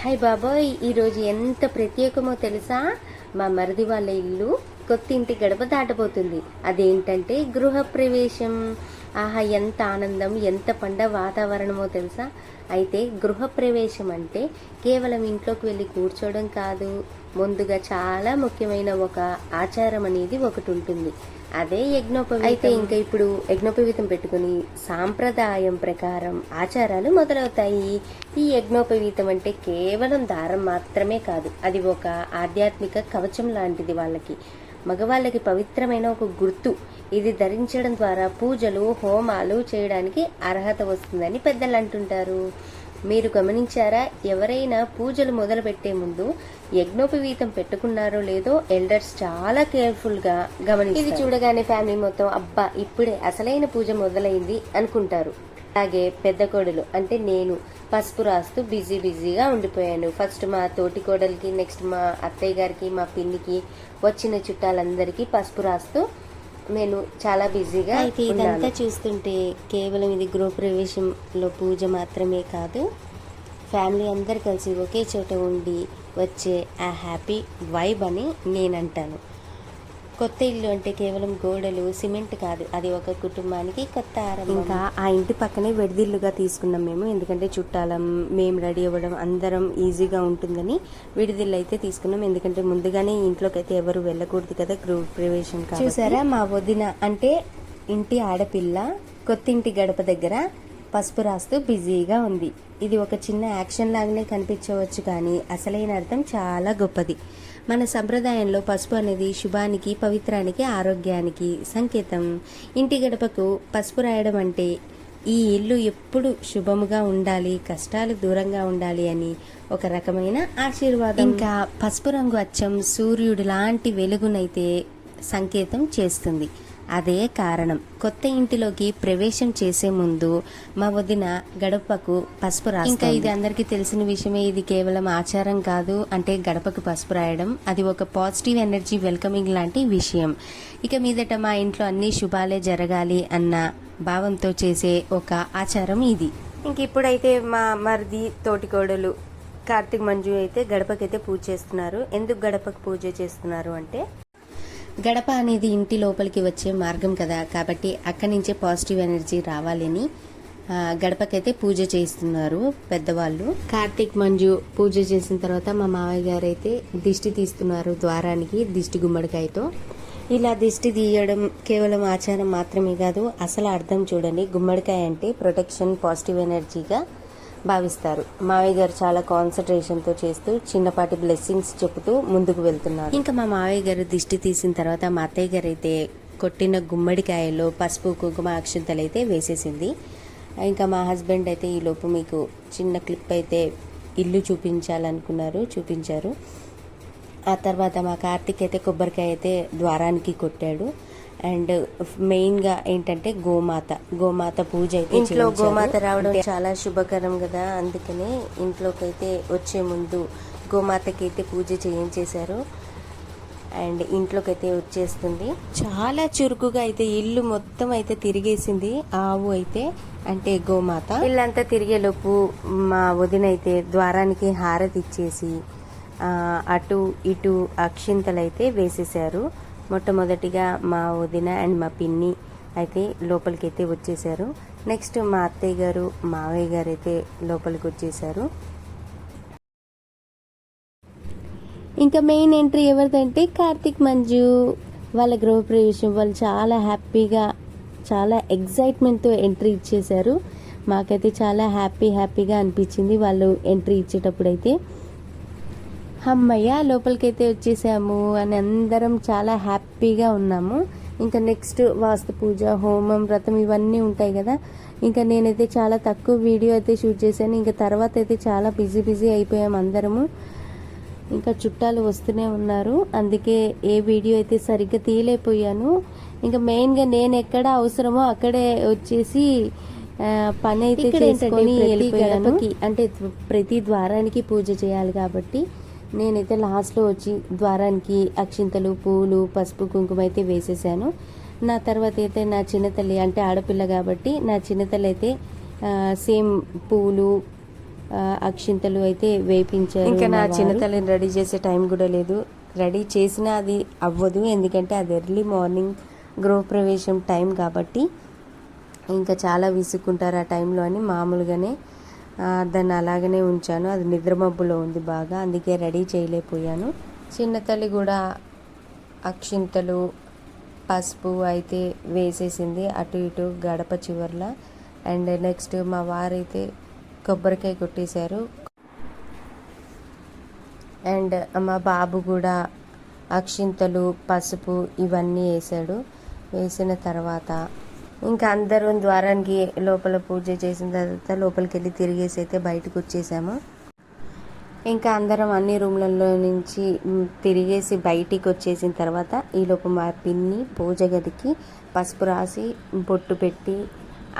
Hi బాబోయ్ ఈరోజు ఎంత ప్రత్యేకమో తెలుసా? మా మరిది వాళ్ళ ఇల్లు కొత్తింటి గడప దాటబోతుంది. అదేంటంటే గృహ ప్రవేశం ఆహా ఎంత ఆనందం ఎంత పండ వాతావరణమో తెలుసా? అయితే గృహ ప్రవేశం అంటే కేవలం ఇంట్లోకి వెళ్ళి కూర్చోవడం కాదు. ముందుగా చాలా ముఖ్యమైన ఒక ఆచారం అనేది ఒకటి ఉంటుంది. అదే యజ్ఞోపవీతం. అయితే ఇంకా ఇప్పుడు యజ్ఞోపవీతం పెట్టుకుని సాంప్రదాయం ప్రకారం ఆచారాలు మొదలవుతాయి. ఈ యజ్ఞోపవీతం అంటే కేవలం దారం మాత్రమే కాదు అది ఒక ఆధ్యాత్మిక కవచం లాంటిది వాళ్ళకి. మగవాళ్ళకి పవిత్రమైన ఒక గుర్తు. ఇది ధరించడం ద్వారా పూజలు హోమాలు చేయడానికి అర్హత వస్తుందని పెద్దలు అంటుంటారు మీరు గమనించారా? ఎవరైనా పూజలు మొదలుపెట్టే ముందు యజ్ఞోపవీతం పెట్టుకున్నారో లేదో ఎల్డర్స్ చాలా కేర్ఫుల్గా ఇది చూడగానే ఫ్యామిలీ మొత్తం అబ్బా ఇప్పుడే అసలైన పూజ మొదలైంది అనుకుంటారు. అలాగే పెద్ద కోడలు అంటే నేను పసుపు రాస్తూ బిజీ బిజీగా ఉండిపోయాను. ఫస్ట్ మా తోటి కోడలికి నెక్స్ట్ మా అత్తయ్య గారికి మా పిన్నికి వచ్చిన చుట్టాలందరికీ పసుపు రాస్తూ నేను చాలా బిజీగా అయితే ఇదంతా చూస్తుంటే కేవలం ఇది గృహప్రవేశంలో పూజ మాత్రమే కాదు ఫ్యామిలీ అందరు కలిసి ఒకే చోట ఉండి వచ్చే ఆ హ్యాపీ వైబ్ అని నేను అంటాను కొత్త ఇల్లు అంటే కేవలం గోడలు సిమెంట్ కాదు. అది ఒక కుటుంబానికి కొత్త ఆరంభం. ఇంకా ఆ ఇంటి పక్కనే విడిదిల్లుగా తీసుకున్నాం మేము. ఎందుకంటే చుట్టాలం మేము రెడీ అవ్వడం అందరం ఈజీగా ఉంటుందని విడిదిల్లు అయితే తీసుకున్నాం. ఎందుకంటే ముందుగానే ఇంట్లోకి అయితే ఎవరు వెళ్ళకూడదు కదా గృహ ప్రవేశం చూసారా మా వదిన? అంటే ఇంటి ఆడపిల్ల కొత్త ఇంటి గడప దగ్గర పసుపు రాస్తూ బిజీగా ఉంది. ఇది ఒక చిన్న యాక్షన్ లాగానే కనిపించవచ్చు కానీ అసలైన అర్థం చాలా గొప్పది. మన సంప్రదాయంలో పసుపు అనేది శుభానికి పవిత్రానికి ఆరోగ్యానికి సంకేతం. ఇంటి గడపకు పసుపు రాయడం అంటే ఈ ఇల్లు ఎప్పుడు శుభముగా ఉండాలి కష్టాలు దూరంగా ఉండాలి అని ఒక రకమైన ఆశీర్వాదం. ఇంకా పసుపు రంగు అచ్చం సూర్యుడు లాంటి వెలుగునైతే సంకేతం చేస్తుంది. అదే కారణం. కొత్త ఇంటిలోకి ప్రవేశం చేసే ముందు మా వదిన గడపకు పసుపు రాసి ఇంకా ఇది అందరికీ తెలిసిన విషయమే. ఇది కేవలం ఆచారం కాదు. అంటే గడపకు పసుపు రాయడం అది ఒక పాజిటివ్ ఎనర్జీ వెల్కమింగ్ లాంటి విషయం. ఇక మీదట మా ఇంట్లో అన్ని శుభాలే జరగాలి అన్న భావంతో చేసే ఒక ఆచారం ఇది. ఇంక ఇప్పుడైతే మా మరిది తోటికోడలు కార్తీక్ మంజు అయితే గడపకైతే పూజ చేస్తున్నారు. ఎందుకు గడపకు పూజ చేస్తున్నారు అంటే గడప అనేది ఇంటి లోపలికి వచ్చే మార్గం కదా. కాబట్టి అక్కడి నుంచే పాజిటివ్ ఎనర్జీ రావాలని గడపకైతే పూజ చేస్తున్నారు పెద్దవాళ్ళు. కార్తీక్ మంజు పూజ చేసిన తర్వాత మా మావయ్య గారు అయితే దిష్టి తీస్తున్నారు ద్వారానికి దిష్టి గుమ్మడికాయతో. ఇలా దిష్టి తీయడం కేవలం ఆచారం మాత్రమే కాదు అసలు అర్థం చూడండి. గుమ్మడికాయ అంటే ప్రొటెక్షన్ పాజిటివ్ ఎనర్జీగా భావిస్తారు. మావయ్య గారు చాలా కాన్సన్ట్రేషన్తో చేస్తూ చిన్నపాటి బ్లెస్సింగ్స్ చెబుతూ ముందుకు వెళ్తున్నారు. ఇంకా మా మావయ్య గారు దిష్టి తీసిన తర్వాత మా అత్తయ్య గారు అయితే కొట్టిన గుమ్మడికాయలో పసుపు కుంకుమ అక్షంతలు అయితే వేసేసింది. ఇంకా మా హస్బెండ్ అయితే ఈ లోపు మీకు చిన్న క్లిప్ అయితే ఇల్లు చూపించాలనుకున్నారు చూపించారు. ఆ తర్వాత మా కార్తీక్ అయితే కొబ్బరికాయ అయితే ద్వారానికి కొట్టాడు. అండ్ మెయిన్గా ఏంటంటే గోమాత. గోమాత పూజ అయితే ఇంట్లో గోమాత రావడం చాలా శుభకరం కదా అందుకనే ఇంట్లోకి అయితే వచ్చే ముందు గోమాతకి అయితే పూజ చేయించేశారు. అండ్ ఇంట్లోకి అయితే వచ్చేస్తుంది. చాలా చురుకుగా అయితే ఇల్లు మొత్తం అయితే తిరిగేసింది. ఆవు అయితే అంటే గోమాత. ఇల్లంతా తిరిగేలోపు మా వదిన అయితే ద్వారానికి హారతి ఇచ్చేసి అటు ఇటు అక్షింతలు అయితే వేసేసారు మొట్టమొదటిగా మా వదిన అండ్ మా పిన్ని అయితే లోపలికి అయితే వచ్చేసారు నెక్స్ట్ మా అత్తయ్య గారు మావయ్య గారు అయితే లోపలికి వచ్చేసారు ఇంకా మెయిన్ ఎంట్రీ ఎవరిదంటే కార్తిక్ మంజు. వాళ్ళ గృహప్రవేశం వాళ్ళు చాలా హ్యాపీగా చాలా ఎగ్జైట్మెంట్తో ఎంట్రీ ఇచ్చేశారు. మాకైతే చాలా హ్యాపీ హ్యాపీగా అనిపించింది వాళ్ళు ఎంట్రీ ఇచ్చేటప్పుడు అయితే అమ్మయ్య లోపలికైతే వచ్చేసాము అని అందరం చాలా హ్యాపీగా ఉన్నాము. ఇంకా నెక్స్ట్ వాస్తు పూజ హోమం వ్రతం ఇవన్నీ ఉంటాయి కదా. ఇంకా నేనైతే చాలా తక్కువ వీడియో అయితే షూట్ చేశాను. ఇంకా తర్వాత అయితే చాలా బిజీ బిజీ అయిపోయాం అందరము. ఇంకా చుట్టాలు వస్తూనే ఉన్నారు. అందుకే ఏ వీడియో అయితే సరిగ్గా తీయలేకపోయాను. ఇంకా మెయిన్గా నేను ఎక్కడ అవసరమో అక్కడే వచ్చేసి పని అయితే చేసుకొని వెళ్ళిపోయాను. అంటే ప్రతి ద్వారానికి పూజ చేయాలి కాబట్టి. నేనైతే లాస్ట్లో వచ్చి ద్వారానికి అక్షింతలు పూలు పసుపు కుంకుమ అయితే వేసేసాను. నా తర్వాత అయితే నా చిన్నతల్లి అంటే ఆడపిల్ల కాబట్టి నా చిన్నతల్లి అయితే సేమ్ పూలు అక్షింతలు అయితే వేపించారు ఇంకా నా మా వారు. చిన్న తల్లిని రెడీ చేసే టైం కూడా లేదు. రెడీ చేసినా అది అవ్వదు ఎందుకంటే అది ఎర్లీ మార్నింగ్ గృహప్రవేశం టైం కాబట్టి. ఇంకా చాలా విసుక్కుంటారు ఆ టైంలో అని మామూలుగానే దాన్ని అలాగనే ఉంచాను. అది నిద్రమబ్బులో ఉంది బాగా అందుకే రెడీ చేయలేకపోయాను. చిన్న తల్లి కూడా అక్షింతలు పసుపు అయితే వేసేసింది అటు ఇటు గడప చివర్ల. అండ్ నెక్స్ట్ మా వారైతే కొబ్బరికాయ కొట్టేశారు. అండ్ మా బాబు కూడా అక్షింతలు పసుపు ఇవన్నీ వేసాడు వేసిన తర్వాత ఇంకా అందరం ద్వారానికి లోపల పూజ చేసిన తర్వాత లోపలికి వెళ్ళి తిరిగేసి అయితే బయటకు వచ్చేసాము. ఇంకా అందరం అన్ని రూమ్లలో నుంచి తిరిగేసి బయటికి వచ్చేసిన తర్వాత ఈలోపు మా పిన్ని పూజ గదికి పసుపు రాసి బొట్టు పెట్టి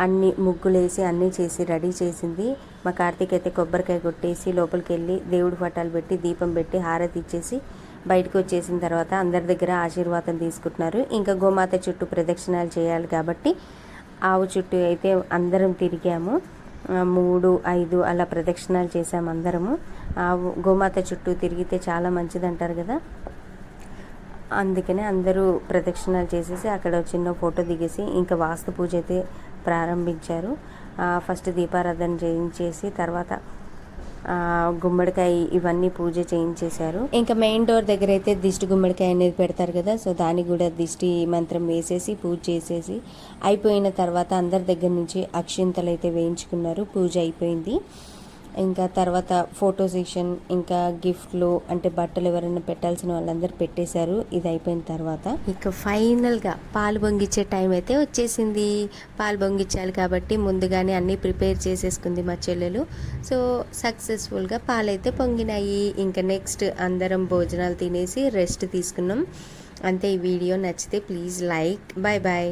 అన్ని ముగ్గులేసి అన్నీ చేసి రెడీ చేసింది. మా కార్తీక్ అయితే కొబ్బరికాయ కొట్టేసి లోపలికి వెళ్ళి దేవుడి పటాలు పెట్టి దీపం పెట్టి హారతి ఇచ్చేసి బయటకు వచ్చేసిన తర్వాత అందరి దగ్గర ఆశీర్వాదం తీసుకుంటున్నారు. ఇంకా గోమాత చుట్టూ ప్రదక్షిణాలు చేయాలి కాబట్టి ఆవు చుట్టూ అయితే అందరం తిరిగాము. మూడు ఐదు అలా ప్రదక్షిణాలు చేసాము అందరము. ఆవు గోమాత చుట్టూ తిరిగితే చాలా మంచిది అంటారు కదా. అందుకనే అందరూ ప్రదక్షిణాలు చేసేసి అక్కడ చిన్న ఫోటో దిగేసి ఇంకా వాస్తు పూజ అయితే ప్రారంభించారు. ఫస్ట్ దీపారాధన చేయించేసి తర్వాత గుమ్మడికాయ ఇవన్నీ పూజ చేయించేశారు. ఇంకా మెయిన్ డోర్ దగ్గర అయితే దిష్టి గుమ్మడికాయ అనేది పెడతారు కదా సో దానికి కూడా దిష్టి మంత్రం వేసేసి పూజ చేసేసి అయిపోయిన తర్వాత అందరి దగ్గర నుంచి అక్షింతలు అయితే వేయించుకున్నారు. పూజ అయిపోయింది. ఇంకా తర్వాత ఫోటో సెషన్ ఇంకా గిఫ్ట్లు అంటే బట్టలు ఎవరైనా పెట్టాల్సిన వాళ్ళందరూ పెట్టేశారు. ఇది అయిపోయిన తర్వాత ఇక ఫైనల్గా పాలు పొంగిచ్చే టైం అయితే వచ్చేసింది. పాలు పొంగిచ్చాలి కాబట్టి ముందుగానే అన్నీ ప్రిపేర్ చేసేసుకుంది మా చెల్లెలు. సో సక్సెస్ఫుల్గా పాలైతే పొంగినాయి. ఇంకా నెక్స్ట్ అందరం భోజనాలు తినేసి రెస్ట్ తీసుకున్నాం. అంతే ఈ వీడియో నచ్చితే ప్లీజ్ లైక్. Bye bye